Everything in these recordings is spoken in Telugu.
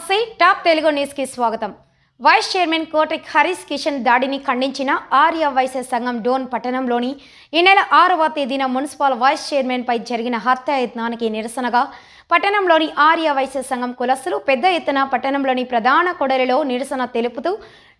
నమస్తే టాప్ తెలుగు న్యూస్కి స్వాగతం. వైస్ చైర్మన్ కోటెక్ హరీష్ కిషన్ దాడిని ఖండించిన ఆర్య వైశ్య సంఘం డోన్ పట్టణంలోని ఈ నెల ఆరవ తేదీన మున్సిపల్ వైస్ చైర్మన్పై జరిగిన హత్యాయత్నానికి నిరసనగా పట్టణంలోని ఆర్య వైశ్య సంఘం కులస్తులు పెద్ద ఎత్తున పట్టణంలోని ప్రధాన కొడలిలో నిరసన తెలుపుతూ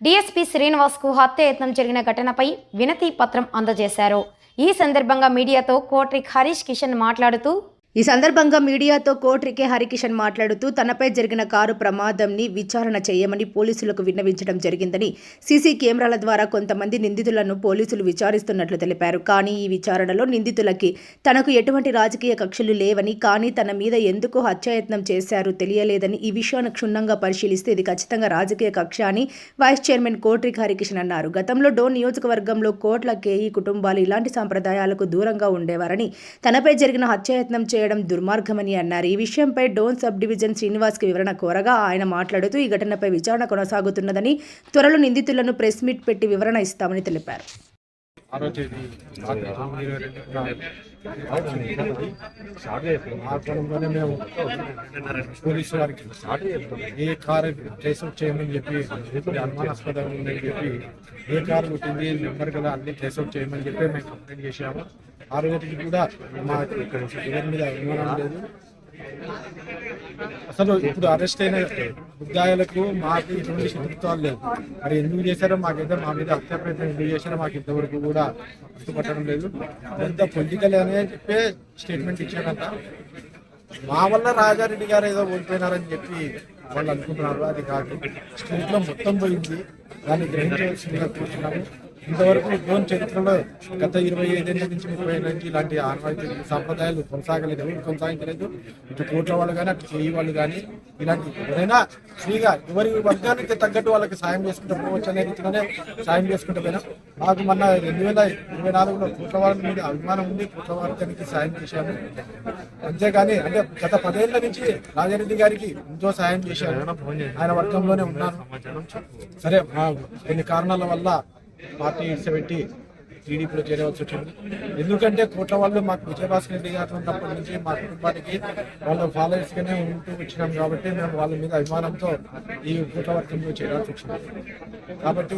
డీఎస్పీ శ్రీనివాస్కు హత్యాయత్నం జరిగిన ఘటనపై వినతి పత్రం అందజేశారు. ఈ సందర్భంగా మీడియాతో కోట్రిక్ హరీష్ కిషన్ మాట్లాడుతూ ఈ సందర్భంగా మీడియాతో కోట్రికే హరికిషన్ మాట్లాడుతూ తనపై జరిగిన కారు ప్రమాదంని విచారణ చేయమని పోలీసులకు విన్నవించడం జరిగిందని సీసీ కెమెరాల ద్వారా కొంతమంది నిందితులను పోలీసులు విచారిస్తున్నట్లు తెలిపారు. కానీ ఈ విచారణలో నిందితులకి తనకు ఎటువంటి రాజకీయ కక్షలు లేవని కానీ తన మీద ఎందుకు హత్యాయత్నం చేశారు తెలియలేదని ఈ విషయాన్ని క్షుణ్ణంగా పరిశీలిస్తే ఇది ఖచ్చితంగా రాజకీయ కక్ష అని వైస్ చైర్మన్ కోట్రిక్ హరికిషన్ అన్నారు. గతంలో డోన్ నియోజకవర్గంలో కోట్ల కేఈ కుటుంబాలు ఇలాంటి సాంప్రదాయాలకు దూరంగా ఉండేవారని తనపై జరిగిన హత్యాయత్నం చేయడం దుర్మార్గమని అన్నారు. ఈ విషయంపై డోన్ సబ్ డివిజన్ శ్రీనివాస్కి వివరణ కోరగా ఆయన మాట్లాడుతూ ఈ ఘటనపై విచారణ కొనసాగుతున్నదని త్వరలో నిందితులను ప్రెస్ మీట్ పెట్టి వివరణ ఇస్తామని తెలిపారు. ఆరో తేదీ రాత్రి తొమ్మిది ఇరవై ఆ క్రమంలోనే మేము పోలీసు వారికి ఏ కారు ట్రేస్ చేయమని చెప్పి అనుమానాస్పదంగా ఉందని చెప్పి ఏ కారు పుట్టింది నెంబర్ కదా అన్ని ట్రేస్ చేయమని చెప్పి మేము కంప్లైంట్ చేసాము ఆ రోజుకి కూడా మాకు ఇక్కడ మీద అనుమానం లేదు. అసలు ఇప్పుడు అరెస్ట్ అయిన ముద్దాయిలకు మాకు ఇటువంటి శత్రుత్వాలు లేవు. మరి ఎందుకు చేశారో మాకైతే మా మీద హత్య ప్రయత్నం ఎందుకు చేశారో మాకు ఇంతవరకు కూడా గుర్తుపట్టడం లేదు. ఎంత పొలిటికల్ అనే చెప్పే స్టేట్మెంట్ ఇచ్చారంట. మా వల్ల రాజారెడ్డి గారు ఏదో ఓడిపోయినారని చెప్పి వాళ్ళు అనుకుంటున్నారు. అది కాదు. స్టేట్లో లో మొత్తం పోయింది. దాన్ని గ్రహించవలసిందిగా కూర్చున్నాము ఇంతవరకు లోన్ చరిత్రలో గత ఇరవై ఐదేళ్ళ నుంచి ముప్పై ఏళ్ళ నుంచి ఇలాంటి ఆనవాయితీ సాంప్రదాయాలు కొనసాగలేదు ఎవరు కొనసాగించలేదు. ఇటు కోట్ల వాళ్ళు కానీ అటు చేయి వాళ్ళు కానీ ఇలాంటి ఎవరైనా ఫ్రీగా ఎవరి వర్గానికి తగ్గట్టు వాళ్ళకి సాయం చేసుకుంటూ పోవచ్చు అనే రీతిలోనే సాయం చేసుకుంటూ పోయినా. మాకు మొన్న రెండు వేల ఇరవై నాలుగులో కోట్ల వాళ్ళ మీద అభిమానం ఉంది కోట్ల వర్గానికి సాయం చేశాము. అంతేగాని అంటే గత పదేళ్ళ నుంచి రాజారెడ్డి గారికి ఎంతో సాయం చేశారు ఆయన వర్గంలోనే ఉన్నాను సరే మా కొన్ని కారణాల వల్ల పార్టీ ఇడిచిపెట్టి టీడీపీలో చేరవలసి వచ్చింది. ఎందుకంటే కోట్ల వాళ్ళు మాకు విజయభాస్కర్ రెడ్డి గారు ఉన్నప్పటి నుంచి మా కుటుంబానికి వాళ్ళ ఫాలోవర్స్గానే ఉంటూ వచ్చినాం కాబట్టి మేము వాళ్ళ మీద అభిమానంతో ఈ కోట్ల వర్గంలో చేరాల్సి వచ్చింది. కాబట్టి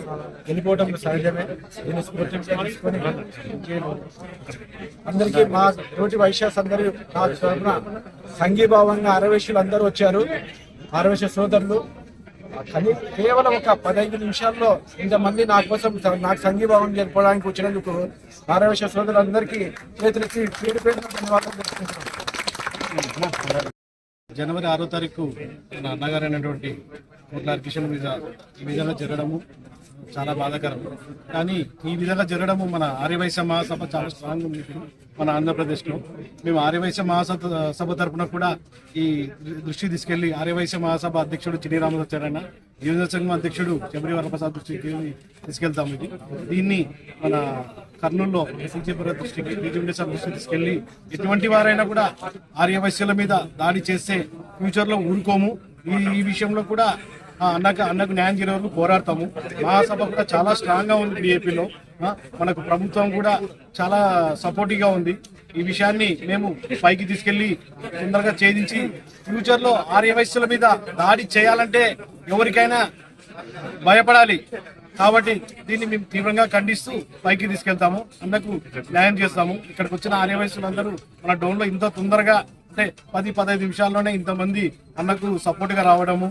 వెళ్ళిపోవడం సహజమే. దీన్ని స్ఫూర్తిగా తీసుకొని అందరికీ మా తోటి వైశ్యాస్ అందరూ నా తరఫున సంఘీభావంగా అరవేశులు అందరూ వచ్చారు. అరవేశ సోదరులు కానీ కేవలం ఒక పదహైదు నిమిషాల్లో ఇంతమంది నా కోసం నాకు సంఘీభావం జరపడానికి వచ్చినందుకు నారాయణ సోదరులందరికీ చేతులెత్తి పేరు పేరు ధన్యవాదాలు తెలుసుకుంటున్నాను జనవరి ఆరో తారీఖు మన అన్నగారైనటువంటి కోట్ల కిషన్ మీద ఈ జరగడము. చాలా బాధాకరం. కానీ ఈ విధంగా జరగడము మన ఆర్యవైశ్య మహాసభ చాలా స్ట్రాంగ్ ఉంది మన ఆంధ్రప్రదేశ్లో. మేము ఆర్యవైశ్య మహాసభ సభ తరఫున కూడా ఈ దృష్టి తీసుకెళ్ళి ఆర్యవైశ్య మహాసభ అధ్యక్షుడు చిన్ని రామదాచారన్న యువజన సంఘం అధ్యక్షుడు శబరి వరప్రసాద్ దృష్టికి తీసుకెళ్తాం ఇది. దీన్ని మన కర్నూలులో సీజీపుర దృష్టికి బీజేపీ దృష్టికి తీసుకెళ్ళి ఎటువంటి వారైనా కూడా ఆర్యవైశ్యుల మీద దాడి చేస్తే ఫ్యూచర్లో ఊరుకోము. ఈ ఈ విషయంలో కూడా అన్నకు అన్నకు న్యాయం చేయడం వరకు పోరాడతాము. మహాసభ కూడా చాలా స్ట్రాంగ్గా ఉంది బీఏపీలో మనకు ప్రభుత్వం కూడా చాలా సపోర్టివ్గా ఉంది. ఈ విషయాన్ని మేము పైకి తీసుకెళ్ళి తొందరగా ఛేదించి ఫ్యూచర్లో ఆర్యవైశ్యుల మీద దాడి చేయాలంటే ఎవరికైనా భయపడాలి. కాబట్టి దీన్ని మేము తీవ్రంగా ఖండిస్తూ పైకి తీసుకెళ్తాము. అన్నకు న్యాయం చేస్తాము. ఇక్కడికి వచ్చిన ఆర్యవయసులందరూ మన డోన్లో ఇంత తొందరగా అంటే పది పదహైదు నిమిషాల్లోనే ఇంతమంది అన్నకు సపోర్ట్గా రావడము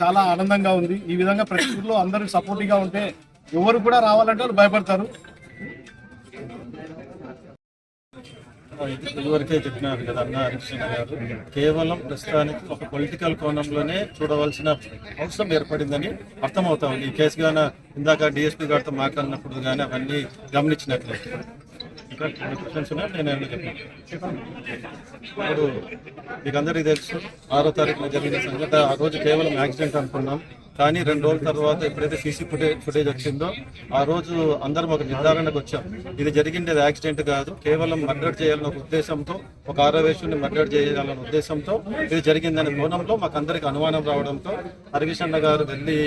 చాలా ఆనందంగా ఉంది. ఈ విధంగా ప్రతి ఊర్లో అందరూ సపోర్టివ్గా ఉంటే ఎవరు కూడా రావాలంటే వాళ్ళు భయపడతారు. ఇదివరకే చెప్పినారు కదా అన్న హరికృష్ణ గారు. కేవలం ప్రస్తుతానికి ఒక పొలిటికల్ కోణంలోనే చూడవలసిన అవసరం ఏర్పడిందని అర్థమవుతా ఉంది. ఈ కేసు గాన ఇందాక డిఎస్పీ గారితో మాట్లాడినప్పుడు కానీ అవన్నీ గమనించినట్లయితే. ఇంకా కొన్ని క్వశ్చన్స్ ఉన్నాయి నేను ఏమన్నా చెప్పాను. ఇప్పుడు మీకు అందరికీ తెలుసు ఆరో తారీఖున జరిగిన సంఘటన ఆ రోజు కేవలం యాక్సిడెంట్ అనుకున్నాం. కానీ రెండు రోజుల తర్వాత ఎప్పుడైతే సీసీ ఫుటేజ్ ఫుటేజ్ వచ్చిందో ఆ రోజు అందరం ఒక నిర్ధారణకు వచ్చాం. ఇది జరిగింది యాక్సిడెంట్ కాదు కేవలం మర్డర్ చేయాలన్న ఒక ఉద్దేశంతో ఒక ఆరవేశుని మర్డర్ చేయాలన్న ఉద్దేశంతో ఇది జరిగిందనే కోణంలో మాకు అందరికి అనుమానం రావడంతో హరికిష్ గారు వెళ్ళి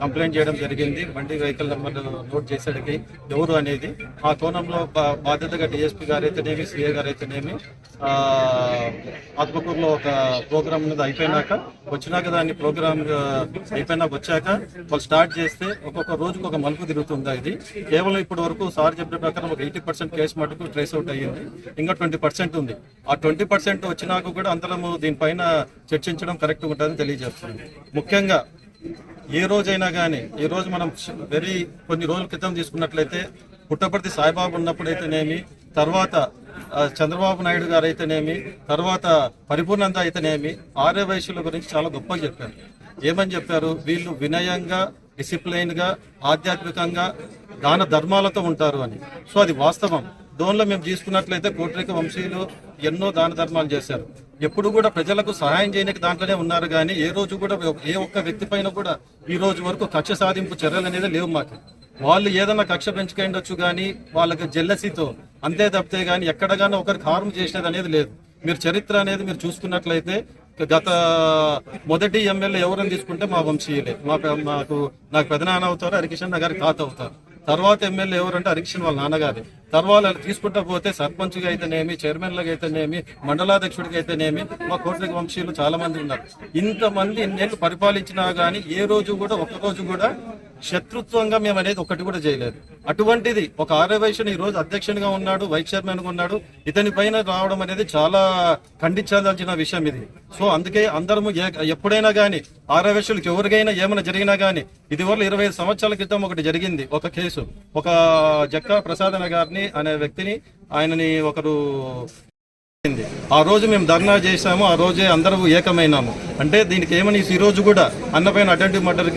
కంప్లైంట్ చేయడం జరిగింది. బండి వెహికల్ నెంబర్ నోట్ చేసేటికి ఎవరు అనేది ఆ కోణంలో బా- బాధ్యతగా డిఎస్పీ గారు అయితేనేమి సిఏ గారు అయితేనేమి ఆత్మకూరులో ఒక ప్రోగ్రామ్ అనేది అయిపోయినాక వచ్చినాక దాన్ని ప్రోగ్రామ్ అయిపోయినాక వచ్చాక వాళ్ళు స్టార్ట్ చేస్తే ఒక్కొక్క రోజుకు ఒక మలుపు తిరుగుతుంది ఇది. కేవలం ఇప్పటి వరకు సార్ చెప్పిన ప్రకారం ఒక ఎయిటీ పర్సెంట్ కేసు మటుకు ట్రేస్ అవుట్ అయ్యింది. ఇంకా ట్వంటీ పర్సెంట్ ఉంది. ఆ ట్వంటీ పర్సెంట్ వచ్చినాక కూడా అందరము దీనిపైన చర్చించడం కరెక్ట్ ఉంటుందని తెలియజేస్తుంది ముఖ్యంగా ఏ రోజైనా కానీ ఈ రోజు మనం వెరీ కొన్ని రోజుల క్రితం తీసుకున్నట్లయితే పుట్టపర్తి సాయిబాబు ఉన్నప్పుడైతేనేమి తర్వాత చంద్రబాబు నాయుడు గారు అయితేనేమి తర్వాత పరిపూర్ణంద అయితేనేమి ఆర్య వయసుల గురించి చాలా గొప్పగా చెప్పారు. ఏమని చెప్పారు? వీళ్ళు వినయంగా డిసిప్లైన్గా ఆధ్యాత్మికంగా దాన ధర్మాలతో ఉంటారు అని. సో అది వాస్తవం. దోన్లో మేము తీసుకున్నట్లయితే కోటరిక వంశీయులు ఎన్నో దాన ధర్మాలు చేశారు. ఎప్పుడు కూడా ప్రజలకు సహాయం చేయడానికి దాంట్లోనే ఉన్నారు కానీ ఏ రోజు కూడా ఏ ఒక్క వ్యక్తి పైన కూడా ఈ రోజు వరకు కక్ష సాధింపు చర్యలు అనేది లేవు మాకు. వాళ్ళు ఏదైనా కక్ష పెంచుకుండొచ్చు కానీ వాళ్ళకి జెల్లసీతో అంతే తప్పితే కానీ ఎక్కడగానో ఒకరికి హార్మ్ చేసినది అనేది లేదు. మీరు చరిత్ర అనేది మీరు చూసుకున్నట్లయితే గత మొదటి ఎమ్మెల్యే ఎవరని తీసుకుంటే మా వంశీయులే. మా మాకు నాకు పెదనాన్న అవుతారు హరికిషన్ నగర్ తాత అవుతారు. తర్వాత ఎమ్మెల్యే ఎవరంటే హరికిషన్ వాళ్ళ నాన్నగారు. తర్వాత తీసుకుంటా పోతే సర్పంచ్గా అయితేనేమి చైర్మన్లుగా అయితేనేమి మండలాధ్యక్షుడికి అయితేనేమి మా కోట్లకి వంశీయులు చాలా మంది ఉన్నారు. ఇంతమంది ఇన్నేళ్ళు పరిపాలించినా గానీ ఏ రోజు కూడా ఒక్క రోజు కూడా శత్రుత్వంగా మేము అనేది ఒకటి కూడా చేయలేదు. అటువంటిది ఒక ఆర్యవైశ్యుని ఈ రోజు అధ్యక్షునిగా ఉన్నాడు వైస్ చైర్మన్గా ఉన్నాడు. ఇతని పైన రావడం అనేది చాలా ఖండించాల్సిన విషయం ఇది. సో అందుకే అందరము ఎప్పుడైనా గానీ ఆర్యవైశ్యులకు ఎవరికైనా ఏమైనా జరిగినా గానీ ఇది వల్ల ఇరవై ఐదు సంవత్సరాల క్రితం ఒకటి జరిగింది ఒక కేసు. ఒక జక్కా ప్రసాదన గారిని అనే వ్యక్తిని ఆయనని ఒకరు ఆ రోజు మేము ధర్నా చేశాము ఆ రోజే అందరూ ఏకమైనాము. అంటే దీనికి ఏమని ఈ రోజు కూడా అన్నపైన అటెంటివ్ మర్డర్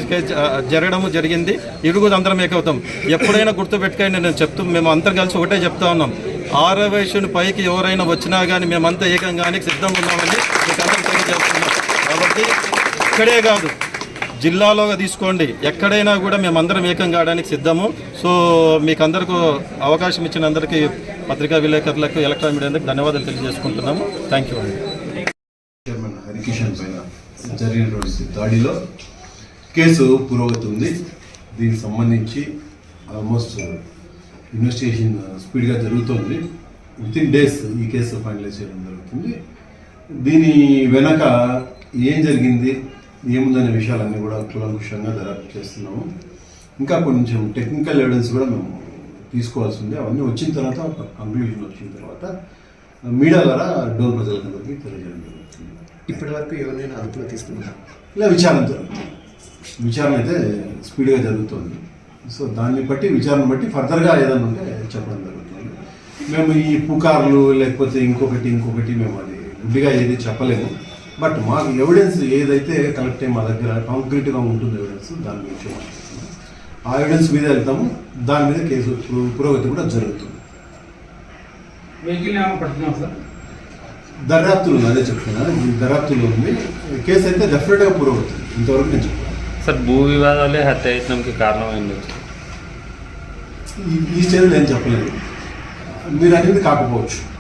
జరగడము జరిగింది. ఇరు కూడా అందరం ఏకవుతాం ఎప్పుడైనా గుర్తుపెట్టుకొని నేను చెప్తూ మేము అందరం కలిసి ఒకటే చెప్తా ఉన్నాం. ఆరవేషుని పైకి ఎవరైనా వచ్చినా కానీ మేమంతా ఏకంగానే సిద్ధంగా ఉన్నామని మీకు తెలియజేస్తున్నాం. కాబట్టి ఇక్కడే కాదు. జిల్లాలో తీసుకోండి. ఎక్కడైనా కూడా మేమందరం ఏకం కావడానికి సిద్ధము. సో మీకు అందరికీ అవకాశం ఇచ్చిన అందరికీ పత్రికా విలేకరులకు ఎలక్ట్రానిక్ మీడియా ధన్యవాదాలు తెలియజేసుకుంటున్నాము. థ్యాంక్ యూ అండి. చైర్మన్ హరికిషన్ పైన జరిగినటువంటి దాడిలో కేసు పురోగతి ఉంది దీనికి సంబంధించి ఆల్మోస్ట్ ఇన్వెస్టిగేషన్ స్పీడ్గా జరుగుతుంది. విత్ ఇన్ డేస్ ఈ కేసు ఫైనలైజ్ చేయడం జరుగుతుంది. దీని వెనక ఏం జరిగింది? ఏముందనే విషయాలన్నీ కూడా కులంకుషంగా దర్యాప్తు చేస్తున్నాము ఇంకా కొంచెం టెక్నికల్ ఎవిడెన్స్ కూడా మేము తీసుకోవాల్సి ఉంది అవన్నీ వచ్చిన తర్వాత ఒక కంక్లూజన్ వచ్చిన తర్వాత మీడియా ద్వారా డోర్ ప్రజలందరికీ తెలియజేయడం జరుగుతుంది. ఇప్పటి వరకు ఎవరైనా అదుపులో తీసుకున్నారా ఇలా విచారణ జరుగుతుంది. విచారణ అయితే స్పీడ్గా జరుగుతుంది. సో దాన్ని బట్టి విచారణ బట్టి ఫర్దర్గా ఏదైనా ఉంటే చెప్పడం జరుగుతుంది. మేము ఈ పుకార్లు లేకపోతే ఇంకొకటి ఇంకొకటి మేము అది గుడ్డిగా ఏది చెప్పలేము. బట్ మాకు ఎవిడెన్స్ ఏదైతే కలెక్ట్ అయ్యి మా దగ్గర కాంక్రీట్గా ఉంటుంది ఎవిడెన్స్ దాని గురించి ఆ ఎవిడెన్స్ మీద వెళ్తాము. దాని మీద కేసు పురో- పురోగతి కూడా జరుగుతుంది. వెహికల్ ఏమైనా పడుతున్నాం సార్? దర్యాప్తులు ఉంది, అదే చెప్తున్నాను ఈ దర్యాప్తులు ఉంది. కేసు అయితే డెఫినెట్గా పురోగతి. ఇంతవరకు నేను చెప్పాను. సార్ భూ వివాదాలే హత్యాయత్నంకి కారణమైంది. ఈ- ఈ స్టేజ్ నేను చెప్పలేదు. మీరు అనేది కాకపోవచ్చు.